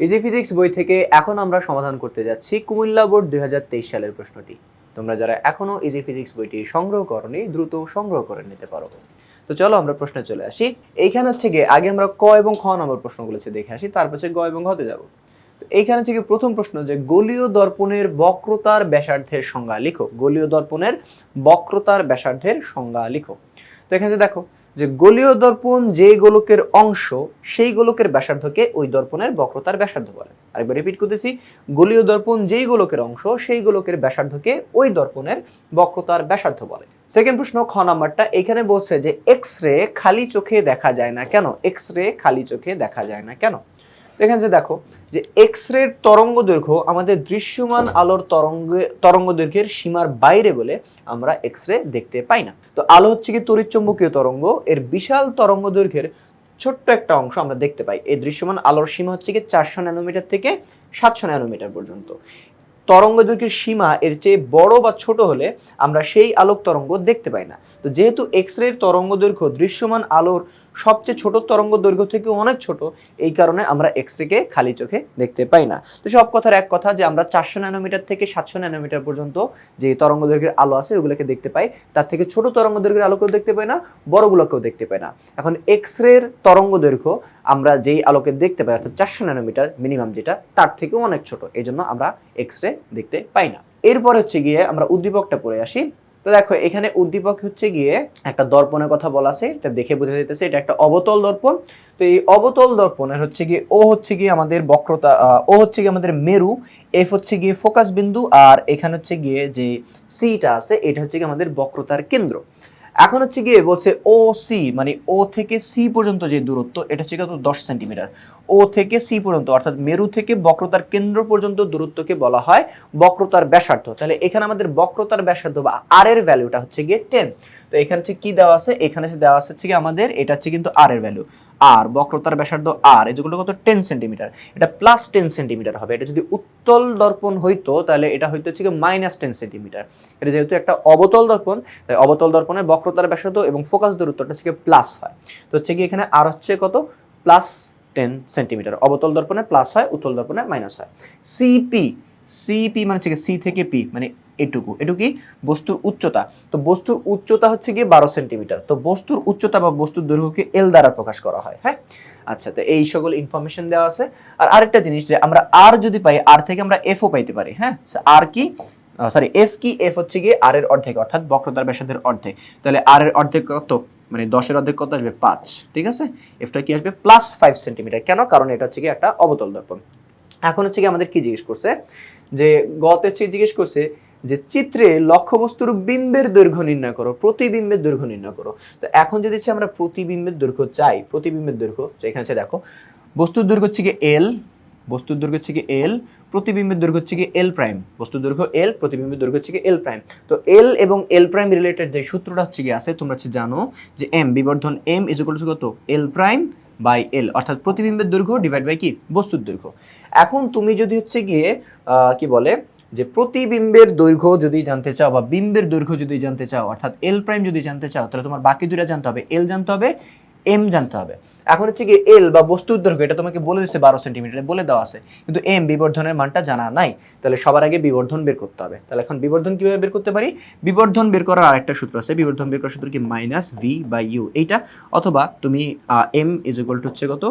Easy physics বই থেকে এখন আমরা সমাধান করতে যাচ্ছি কুমিল্লা বোর্ড দুই সালের প্রশ্নটি। তোমরা যারা এখনও ইজি ফিজিক্স বইটি সংগ্রহ করনি, দ্রুত সংগ্রহ করে নিতে পারো। তো চলো আমরা প্রশ্নে চলে আসি। এইখানে হচ্ছে গিয়ে আগে আমরা ক এবং খ নম্বর প্রশ্নগুলো দেখে আসি, তারপর গ এবং ঘতে যাব। তো এইখানে হচ্ছে গিয়ে প্রথম প্রশ্ন যে গলীয় দর্পণের বক্রতার ব্যাসার্ধের সংজ্ঞা লিখো। গলীয় দর্পণের বক্রতার ব্যাসার্ধের সংজ্ঞা লিখো। তো এখানে দেখো যে গোলীয় দর্পণ যে গোলকের অংশ, সেই গোলকের ব্যাসার্ধকে ওই দর্পণের বক্রতার ব্যাসার্ধ বলে। আরেকবার রিপিট করতেছি, গোলীয় দর্পণ যেই গোলকের অংশ, সেই গোলকের ব্যাসার্ধকে ওই দর্পণের বক্রতার ব্যাসার্ধ বলে। সেকেন্ড প্রশ্ন, খ নাম্বারটা, এখানে বলছে যে এক্স রে খালি চোখে দেখা যায় না কেন? এক্স রে খালি চোখে দেখা যায় না কেন? তো এখানে যে দেখো, যে এক্স রের তরঙ্গ দৈর্ঘ্য আমাদের দৃশ্যমান আলোর তরঙ্গে, তরঙ্গ দৈর্ঘ্যের সীমার বাইরে বলে আমরা এক্স রে দেখতে পাই না। তো আলো হচ্ছে কি তড়িৎচুম্বকীয় তরঙ্গ, এর বিশাল তরঙ্গ দৈর্ঘ্যের ছোট্ট একটা অংশ আমরা দেখতে পাই। এই দৃশ্যমান আলোর সীমা হচ্ছে কি চারশো ন্যানোমিটার থেকে সাতশো ন্যানোমিটার পর্যন্ত। তরঙ্গ দৈর্ঘ্যের সীমা এর চেয়ে বড় বা ছোট হলে আমরা সেই আলোক তরঙ্গ দেখতে পাই না। তো যেহেতু এক্স রের তরঙ্গ দৈর্ঘ্য দৃশ্যমান আলোর সবচেয়ে ছোট তরঙ্গ দৈর্ঘ্য থেকে অনেক ছোট, এই কারণে আমরা এক্স রেকে খালি চোখে দেখতে পাই না। তো সব কথার এক কথা যে আমরা চারশো ন্যানোমিটার থেকে সাতশো ন্যানোমিটার পর্যন্ত যে তরঙ্গ দৈর্ঘ্যের আলো আছে, ওগুলোকে দেখতে পাই। তার থেকে ছোট তরঙ্গ দৈর্ঘ্যের আলোকেও দেখতে পাই না, বড়গুলোকেও দেখতে পাই না। এখন এক্স রের তরঙ্গ দৈর্ঘ্য আমরা যেই আলোকে দেখতে পাই, অর্থাৎ চারশো ন্যানোমিটার মিনিমাম যেটা, তার থেকেও অনেক ছোট। এই জন্য আমরা এক্স রে দেখতে পাই না। এরপর হচ্ছে গিয়ে আমরা উদ্দীপকটা পড়ে আসি। তো দেখো, এখানে উদ্দীপক হচ্ছে গিয়ে একটা দর্পণের কথা বলা আছে, এটা দেখে বোঝা যাইতেছে এটা একটা অবতল দর্পণ। তো এই অবতল দর্পণের হচ্ছে গিয়ে ও হচ্ছে গিয়ে আমাদের বক্রতা ও হচ্ছে গিয়ে আমাদের মেরু এফ হচ্ছে গিয়ে ফোকাস বিন্দু, আর এখানে হচ্ছে গিয়ে যে সিটা আছে, এটা হচ্ছে গিয়ে আমাদের বক্রতার কেন্দ্র। এখন হচ্ছে গিয়ে বলছে ও সি মানে ও থেকে সি পর্যন্ত যে দূরত্ব, এটা হচ্ছে কত? দশ সেন্টিমিটার। ও থেকে সি পর্যন্ত, অর্থাৎ মেরু থেকে বক্রতার কেন্দ্র পর্যন্ত দূরত্বকে বলা হয় বক্রতার ব্যাসার্ধ। তাহলে এখানে আমাদের বক্রতার ব্যাসার্ধ বা আর এর ভ্যালুটা হচ্ছে গিয়ে টেন তো এখানে হচ্ছে কি দেওয়া আছে? এখানে দেওয়া আছে হচ্ছে আমাদের, এটা হচ্ছে কিন্তু আর এর ভ্যালু আর, বক্রতার ব্যাসার্ধ আর যেগুলো কত? টেন সেন্টিমিটার এটা প্লাস টেন সেন্টিমিটার হবে। এটা যদি উত্তল দর্পণ হইতো, তাহলে এটা হইতো হচ্ছে মাইনাস টেন সেন্টিমিটার এটা যেহেতু একটা অবতল দর্পণ, তাই অবতল দর্পণের বক্রতার ব্যাসার্ধ এবং ফোকাস দূরত্বটা হচ্ছে প্লাস হয়। তো হচ্ছে কি এখানে আর হচ্ছে কত? প্লাস টেন সেন্টিমিটার অবতল দর্পণে প্লাস হয়, উত্তল দর্পণে মাইনাস হয়। সিপি সিপি মানে হচ্ছে সি থেকে পি মানে এটুকু। এটুকু কি? বস্তুর উচ্চতা। তো বস্তুর উচ্চতা হচ্ছে গিয়ে বারো সেন্টিমিটার। তো বস্তুর উচ্চতা বা বস্তুর দৈর্ঘ্যকে এল দ্বারা প্রকাশ করা হয় হ্যাঁ? আচ্ছা তো এই সকল ইনফরমেশন দেওয়া আছে। আর আরেকটা জিনিস যে আমরা আর যদি পাই আর থেকে আমরা এফও পাইতে পারি হ্যাঁ? আর কি? সরি এফ কি? এফ হচ্ছে গিয়ে আর এর অর্ধেক, অর্থাৎ বক্রতার ব্যাসার্ধের অর্ধেক। তাহলে আর এর অর্ধেক কত? মানে দশের অর্ধেক কত আসবে? পাঁচ। ঠিক আছে? এফটা কি আসবে? প্লাস ফাইভ সেন্টিমিটার কেন? কারণ এটা হচ্ছে কি একটা অবতল দর্পণ। এখন হচ্ছে কি আমাদের কি জিজ্ঞেস করছে? যে গতে হচ্ছে জিজ্ঞেস করছে যে চিত্রে লক্ষ্যবস্তুর বিম্বের দৈর্ঘ্য নির্ণয় করো, প্রতিবিম্বের দৈর্ঘ্য নির্ণয় করো। তো এখন যদি হচ্ছে আমরা প্রতিবিম্বের দৈর্ঘ্য চাই, প্রতিবিম্বের দৈর্ঘ্য এখানে হচ্ছে দেখো, বস্তুর দৈর্ঘ্য হচ্ছে কি এল বস্তুর দৈর্ঘ্য হচ্ছে কি এল প্রতিবিম্বের দৈর্ঘ্য হচ্ছে কি এল প্রাইম বস্তুর দৈর্ঘ্য এল প্রতিবিম্বের দৈর্ঘ্য হচ্ছে কি এল প্রাইম তো এল এবং এল প্রাইম রিলেটেড যে সূত্রটা হচ্ছে কি আছে, তোমরা হচ্ছে জানো যে এম বিবর্ধন এম ইজ কত? এল প্রাইম বাই এল অর্থাৎ প্রতিবিম্বের দৈর্ঘ্য ডিভাইড বাই কি? বস্তুর দৈর্ঘ্য। এখন তুমি যদি হচ্ছে গিয়ে কি বলে? যে প্রতিবিম্বের দৈর্ঘ্য যদি জানতে চাও বা বিম্বের দৈর্ঘ্য যদি জানতে চাও, অর্থাৎ এল প্রাইম যদি জানতে চাও, তাহলে তোমার বাকি দুটা জানতে হবে। এল জানতে হবে এম জানতে হবে। এখন হচ্ছে কি এল বা বস্তুর দৈর্ঘ্য এটা তোমাকে বলে দিচ্ছে বারো সেন্টিমিটার বলে দেওয়া আছে। কিন্তু এম বিবর্ধনের মানটা জানা নাই। তাহলে সবার আগে বিবর্ধন বের করতে হবে। তাহলে এখন বিবর্ধন কীভাবে বের করতে পারি? বিবর্ধন বের করার আরেকটা সূত্র আছে। বিবর্ধন বের করার সূত্র কি? মাইনাস ভি বাই ইউ এইটা অথবা তুমি এম ইজ ইকুয়াল টু হচ্ছে কত?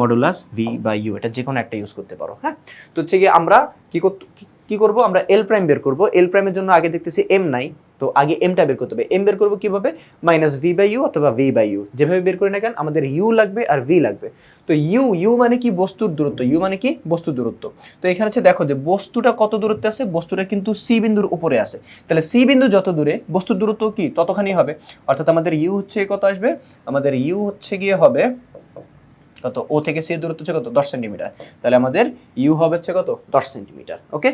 মডুলাস ভি বাই ইউ এটা যে কোনো একটা ইউজ করতে পারো হ্যাঁ? তো হচ্ছে গিয়ে আমরা কি করতে কি- করব? আমরা এল প্রাইম বের করব। এল প্রাইমের জন্য আগে দেখতেছি এম নাই। তো আগে এমটা বের করতে হবে। এম বের করব কীভাবে? মাইনাস ভি বাই ইউ অথবা ভি বাই ইউ যেভাবে বের করি না কেন, আমাদের ইউ লাগবে আর ভি লাগবে। তো ইউ ইউ মানে কি? বস্তুর দূরত্ব। ইউ মানে কি? বস্তুর দূরত্ব। তো এখানে হচ্ছে দেখো যে বস্তুটা কত দূরত্বে আছে? বস্তুটা কিন্তু সি বিন্দুর উপরে আছে। তাহলে সি বিন্দু যত দূরে, বস্তুর দূরত্ব কি? ততখানি হবে। অর্থাৎ আমাদের ইউ হচ্ছে কত আসবে? আমাদের ইউ হচ্ছে গিয়ে হবে কত? ও থেকে সি দূরত্ব হচ্ছে কত? দশ সেন্টিমিটার। তাহলে আমাদের ইউ হবে হচ্ছে কত? দশ সেন্টিমিটার, ওকে?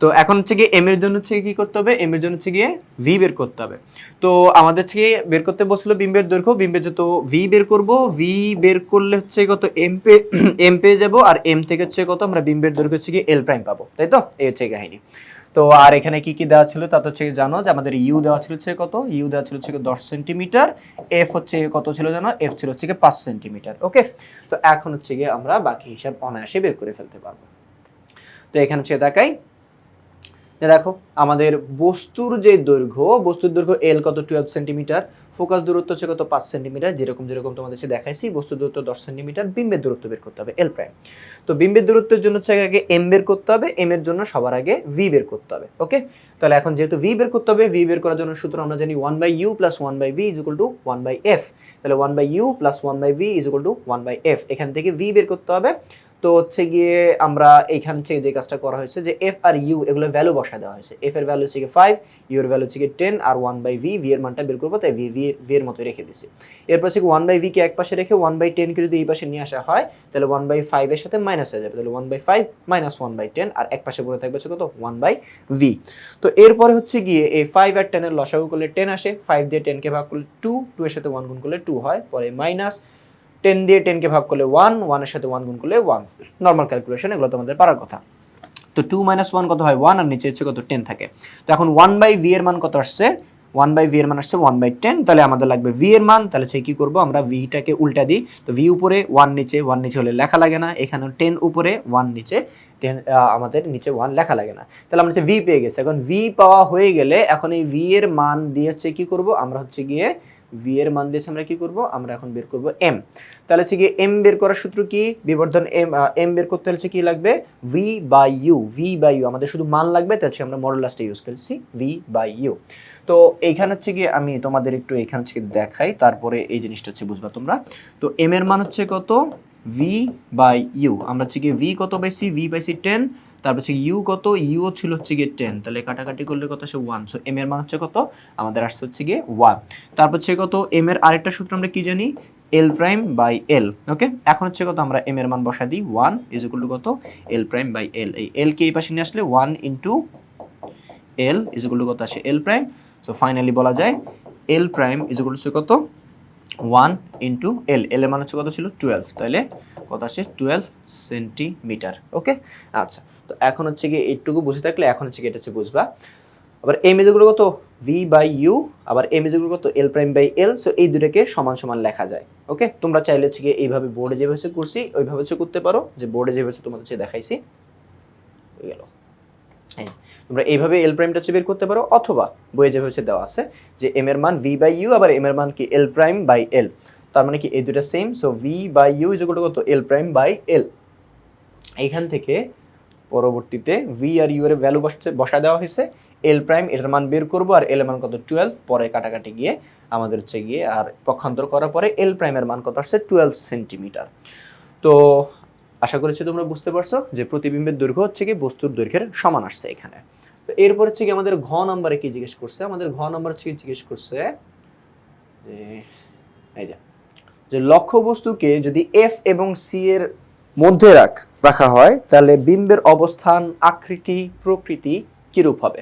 তো এখন হচ্ছে গিয়ে এম এর জন্য হচ্ছে কি করতে হবে? এম এর জন্য হচ্ছে গিয়ে ভি বের করতে হবে। তো আমাদের গিয়ে বের করতে বসল বিম্বের দৈর্ঘ্য। বিম্বের যত ভি বের করব ভি বের করলে হচ্ছে কত? এম পে এম পেয়ে যাব। আর এম থেকে হচ্ছে কত? আমরা বিম্বের দৈর্ঘ্য হচ্ছে গিয়ে এল প্রাইম পাবো। তাই তো? এই হচ্ছে কাহিনী। তো আর এখানে কি কি দেওয়া ছিল তা তো হচ্ছে জানো যে আমাদের ইউ দেওয়া ছিল হচ্ছে কত? ইউ দেওয়া ছিল হচ্ছে দশ সেন্টিমিটার এফ হচ্ছে কত ছিল জানো? এফ ছিল হচ্ছে পাঁচ সেন্টিমিটার, ওকে? তো এখন হচ্ছে গিয়ে আমরা বাকি হিসাব অনায়াসে বের করে ফেলতে পারব। তো এখানে হচ্ছে দেখাই। যে দেখো, আমাদের বস্তুর যে দৈর্ঘ্য, বস্তুর দৈর্ঘ্য এল কত? টুয়েলভ সেন্টিমিটার ফোকাস দূরত্ব হচ্ছে কত? পাঁচ সেন্টিমিটার যেরকম যেরকম তোমাদের সাথে দেখাইছি বস্তুর দূরত্ব দশ সেন্টিমিটার বিম্বের দূরত্ব বের করতে হবে এল প্রাইম তো বিম্বের দূরত্বের জন্য হচ্ছে আগে এম বের করতে হবে এম এর জন্য সবার আগে ভি বের করতে হবে ওকে তাহলে এখন যেহেতু ভি বের করতে হবে ভি বের করার জন্য সূত্র আমরা জানি one by U plus one by V is equal to one by F তাহলে one by U plus one by V is equal to one by F এখান থেকে ভি বের করতে হবে তো হচ্ছে গিয়ে আমরা এইখান থেকে যে কাজটা করা হয়েছে যে এফ আর ইউ এগুলো ভ্যালু বসা দেওয়া হয়েছে। এফ এর ভ্যালু হচ্ছে গিয়ে ফাইভ ইউ এর ভ্যালু হচ্ছে গিয়ে টেন আর ওয়ান বাই ভি ভি এর মানটা বের করব, তাই ভি ভি ভি এর মতো রেখে দিছি এরপর হচ্ছে ওয়ান বাই ভিকে এক পাশে রেখে ওয়ান বাই টেনকে যদি এই পাশে নিয়ে আসা হয়, তাহলে ওয়ান বাই ফাইভের সাথে মাইনাস হয়ে যাবে। তাহলে one by five minus one by ten আর এক পাশে পড়ে থাকবে হচ্ছে কত? ওয়ান বাই ভি তো এরপরে হচ্ছে গিয়ে এই ফাইভ আর টেনের লসাগু করলে টেন আসে ফাইভ দিয়ে টেনকে ভাগ করলে টু টু এর সাথে ওয়ান গুণ করলে টু হয়, পরে মাইনাস টেন দিয়ে টেনকে ভাগ করলে ওয়ান ওয়ানের সাথে ওয়ান গুণ করলে ওয়ান নর্মাল ক্যালকুলেশন এগুলো তোমাদের পারার কথা। তো টু মাইনাস ওয়ান কত হয়? ওয়ান আর নিচে হচ্ছে কত? টেন থাকে। তো এখন ওয়ান বাই ভি এর মান কত আসছে? ওয়ান বাই ভি এর মান আসছে ওয়ান বাই টেন তাহলে আমাদের লাগবে ভি এর মান। তাহলে সে কি করব? আমরা ভিটাকে উল্টা দিই। তো ভি উপরে ওয়ান নিচে ওয়ান নিচে হলে লেখা লাগে না। এখানে টেন উপরে ওয়ান নিচে টেন আমাদের নিচে ওয়ান লেখা লাগে না। তাহলে আমরা হচ্ছে ভি পেয়ে গেছি। এখন ভি পাওয়া হয়ে গেলে এখন এই ভি এর মান দিয়ে হচ্ছে কি করব? আমরা হচ্ছে গিয়ে ভি এর মান দিয়েছে আমরা কি করব? আমরা এখন বের করব এম তাহলে হচ্ছে গিয়ে এম বের করার সূত্র কি? বিবর্ধন এম এম বের করতে হচ্ছে কি লাগবে? V by U V by U আমাদের শুধু মান লাগবে তাহলে হচ্ছে আমরা মডুলাসটা ইউজ করছি ভি বাই ইউ তো এইখানে হচ্ছে গিয়ে আমি তোমাদের একটু এইখান থেকে দেখাই, তারপরে এই জিনিসটা হচ্ছে বুঝবা তোমরা। তো এম এর মান হচ্ছে কত? ভি বাই ইউ আমরা হচ্ছে গিয়ে ভি কত পাইছি? ভি পাইছি টেন তারপর হচ্ছে ইউ কত? ইউ ছিল হচ্ছে গিয়ে টেন তাহলে কাটাকাটি করলে কত আসে ওয়ান সো এম এর মান হচ্ছে কত? আমাদের আসছে হচ্ছে গিয়ে ওয়ান তারপর হচ্ছে কত? এম এর আরেকটা সূত্র আমরা কি জানি? এল প্রাইম বাই এল ওকে এখন হচ্ছে কত? আমরা এম এর মান বসা দিই ওয়ান ইজ ইকুয়াল টু কত? এল প্রাইম বাই এল এই এল কে এই পাশে নিয়ে আসলে one into L is equal to কত আসে? এল প্রাইম সো ফাইনালি বলা যায় L prime is equal to কত? ওয়ান ইন্টু এল এল এর মান হচ্ছে কত ছিল? টুয়েলভ। তাহলে কত আসে? Twelve centimetre. ওকে? আচ্ছা তো এখন হচ্ছে গিয়ে এইটুকু বুঝে থাকলে এখন হচ্ছে গিয়ে এটা হচ্ছে বুঝবা। আবার এম ইজগুলো কত? ভি বাই ইউ আবার এম ইজগুলো কত? L prime by L so এই দুটাকে সমান সমান লেখা যায়। ওকে? তোমরা চাইলে হচ্ছে গিয়ে এইভাবে বোর্ডে যেভাবে করছি ওইভাবে হচ্ছে করতে পারো। যে বোর্ডে যেভাবে তোমাদের হচ্ছে দেখাইছি গেল। এই, তোমরা এইভাবে এল প্রাইমটা হচ্ছে বের করতে পারো, অথবা বইয়ে যেভাবে হচ্ছে দেওয়া আছে, যে এম এর মান ভি বাই ইউ আবার এম এর মান কি এল প্রাইম বাই এল তার মানে কি এই দুটা same so V by U is কত? এল প্রাইম বাই এল এইখান থেকে পরবর্তীতে ভি আর ইউ এর ভ্যালু বসতে বসা দেওয়া হয়েছে। এল প্রাইম এটার মান বের করব, আর এল এর মান কত? টুয়েলভ পরে কাটাকাটি গিয়ে আমাদের হচ্ছে গিয়ে আর পক্ষান্তর করার পরে এল প্রাইমের মান কত আসছে? টুয়েলভ সেন্টিমিটার তো আশা করছি তোমরা বুঝতে পারছ যে প্রতিবিম্বের দৈর্ঘ্য হচ্ছে কি বস্তুর দৈর্ঘ্যের সমান আসছে এখানে। তো এরপর হচ্ছে কি আমাদের ঘ নম্বরে কি জিজ্ঞেস করছে? আমাদের ঘ নম্বর হচ্ছে জিজ্ঞেস করছে এই যে লক্ষ্য বস্তুকে যদি এফ এবং সি এর মধ্যে রাখ, রাখা হয়, তাহলে বিম্বের অবস্থান আকৃতি প্রকৃতি কিরূপ হবে?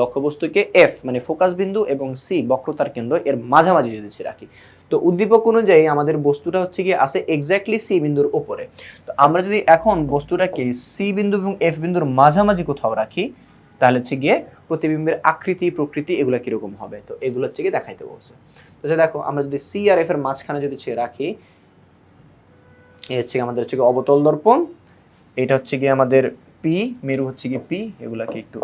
লক্ষ্যবস্তুকে এফ মানে ফোকাস বিন্দু এবং সি বক্রতার কেন্দ্র এর মাঝামাঝি যদি রাখি তো উদ্দীপক অনুযায়ী আমাদের বস্তুটা হচ্ছে কি আছে এক্স্যাক্টলি সি বিন্দুর উপরে। তো আমরা যদি এখন বস্তুটাকে সি বিন্দু এবং এফ বিন্দুর মাঝামাঝি কোথাও রাখি, তাহলে হচ্ছে গিয়ে প্রতিবিম্বের আকৃতি, প্রকৃতি এগুলো কীরকম হবে? তো এগুলো হচ্ছে গিয়ে দেখাইতে বলছে। তো যে দেখো, আমরা যদি সি আর এফ এর মাঝখানে যদি রাখি এই হচ্ছে আমাদের হচ্ছে গিয়ে অবতল দর্পণ, এটা হচ্ছে গিয়ে আমাদের পি মেরু হচ্ছে গিয়ে পি এগুলাকে একটু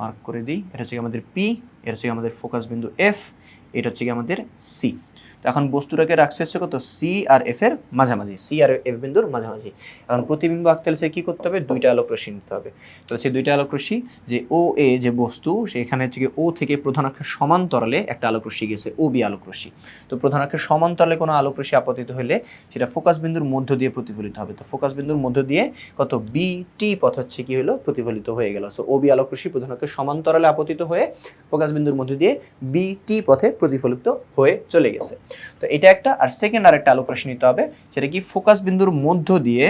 মার্ক করে দিই। এটা হচ্ছে আমাদের পি এটা হচ্ছে আমাদের ফোকাস বিন্দু এফ এটা হচ্ছে কি আমাদের সি তো এখন বস্তুটাকে রাখছে হচ্ছে কত? সি আর এফ এর মাঝামাঝি। সি আর এফ বিন্দুর মাঝামাঝি। এখন প্রতিবিম্ব আঁকতে হলে সে কি করতে হবে? দুইটা আলোক রশ্মি নিতে হবে। তাহলে সেই দুইটা আলোক রশ্মি, যে ও এ যে বস্তু সেখানে হচ্ছে ও থেকে প্রধান অক্ষের সমান্তরালে একটা আলোক রশ্মি গেছে ও বি আলোক রশ্মি। তো প্রধান অক্ষের সমান্তরালে কোনো আলোক রশ্মি আপতিত হলে সেটা ফোকাস বিন্দুর মধ্য দিয়ে প্রতিফলিত হবে। তো ফোকাস বিন্দুর মধ্য দিয়ে কত? বি টি পথ হচ্ছে কি হলো? প্রতিফলিত হয়ে গেল। সো ও বি আলোক রশ্মি প্রধান অক্ষের সমান্তরালে আপতিত হয়ে ফোকাস বিন্দুর মধ্য দিয়ে বি টি পথে প্রতিফলিত হয়ে চলে গেছে। তো এটা একটা, আর সেকেন্ড আর একটা আলোক রশ্মি নিতে হবে, সেটা কি ফোকাস বিন্দুর মধ্য দিয়ে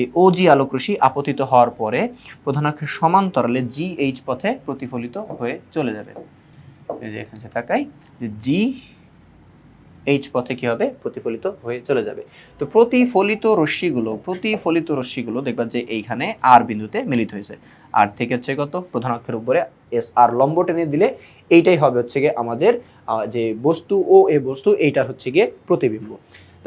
এই ওজি আলোক রশ্মি আপতিত হওয়ার পরে প্রধান অক্ষের সমান্তরালে জি এইচ পথে প্রতিফলিত হয়ে চলে যাবে। এখানে তাকাই, যে জি এইচ পথে কি হবে প্রতিফলিত হয়ে চলে যাবে। তো প্রতিফলিত রশ্মিগুলো প্রতিফলিত রশ্মিগুলো দেখবা যে এইখানে আর বিন্দুতে মিলিত হয়েছে। আর থেকে হচ্ছে কত? প্রধান অক্ষের উপরে এস আর লম্ব টেনে দিলে এইটাই হবে হচ্ছে গিয়ে আমাদের যে বস্তু ও এ বস্তু, এইটা হচ্ছে গিয়ে প্রতিবিম্ব।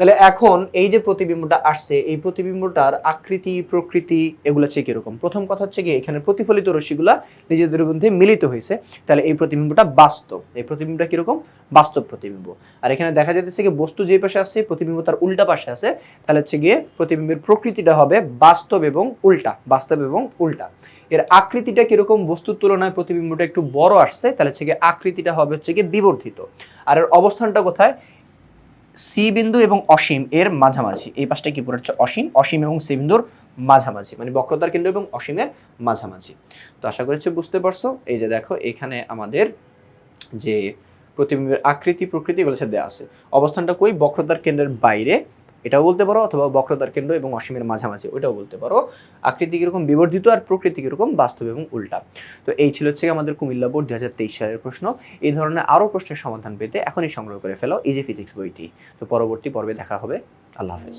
তাহলে এখন এই যে প্রতিবিম্বটা আসছে, এই প্রতিবিম্বটার আকৃতি, প্রকৃতি, এগুলো হচ্ছে কীরকম? প্রথম কথা হচ্ছে কি এখানে প্রতিফলিত রশ্মিগুলা নিজেদের মধ্যে মিলিত হয়েছে। তাহলে এই প্রতিবিম্বটা বাস্তব। এই প্রতিবিম্বটা কীরকম? বাস্তব প্রতিবিম্ব। আর এখানে দেখা যাচ্ছে কি, বস্তু যে পাশে আসছে প্রতিবিম্ব তার উল্টা পাশে আছে। তাহলে হচ্ছে গিয়ে প্রতিবিম্বের প্রকৃতিটা হবে বাস্তব এবং উল্টা, বাস্তব এবং উল্টা। এর আকৃতিটা কীরকম? বস্তুর তুলনায় প্রতিবিম্বটা একটু বড় আসছে। তাহলে হচ্ছে গিয়ে আকৃতিটা হবে হচ্ছে গিয়ে বিবর্ধিত। আর এর অবস্থানটা কোথায়? সি বিন্দু এবং অসীম এর মাঝামাঝি। এই পাশটা কি পুরো হচ্ছে অসীম অসীম এবং সি বিন্দুর মাঝামাঝি মানে বক্রতার কেন্দ্র এবং অসীমের মাঝামাঝি। তো আশা করছি বুঝতে পারছ। এই যে দেখো, এখানে আমাদের যে প্রতিবিম্বের আকৃতি প্রকৃতি এগুলো দেওয়া আছে। অবস্থানটা কই? বক্রতার কেন্দ্রের বাইরে এটাও বলতে পারো, অথবা বক্রতার কেন্দ্র এবং অসীমের মাঝামাঝি ওটাও বলতে পারো। আকৃতি কীরকম বিবর্ধিত আর প্রকৃতি কীরকম বাস্তব এবং উল্টা। তো এই ছিল হচ্ছে আমাদের কুমিল্লা বোর্ড দুই হাজার তেইশ সালের প্রশ্ন। এই ধরনের আরও প্রশ্নের সমাধান পেতে এখনই সংগ্রহ করে ফেলো ইজি ফিজিক্স বইটি। তো পরবর্তী পর্বে দেখা হবে। আল্লাহ হাফেজ।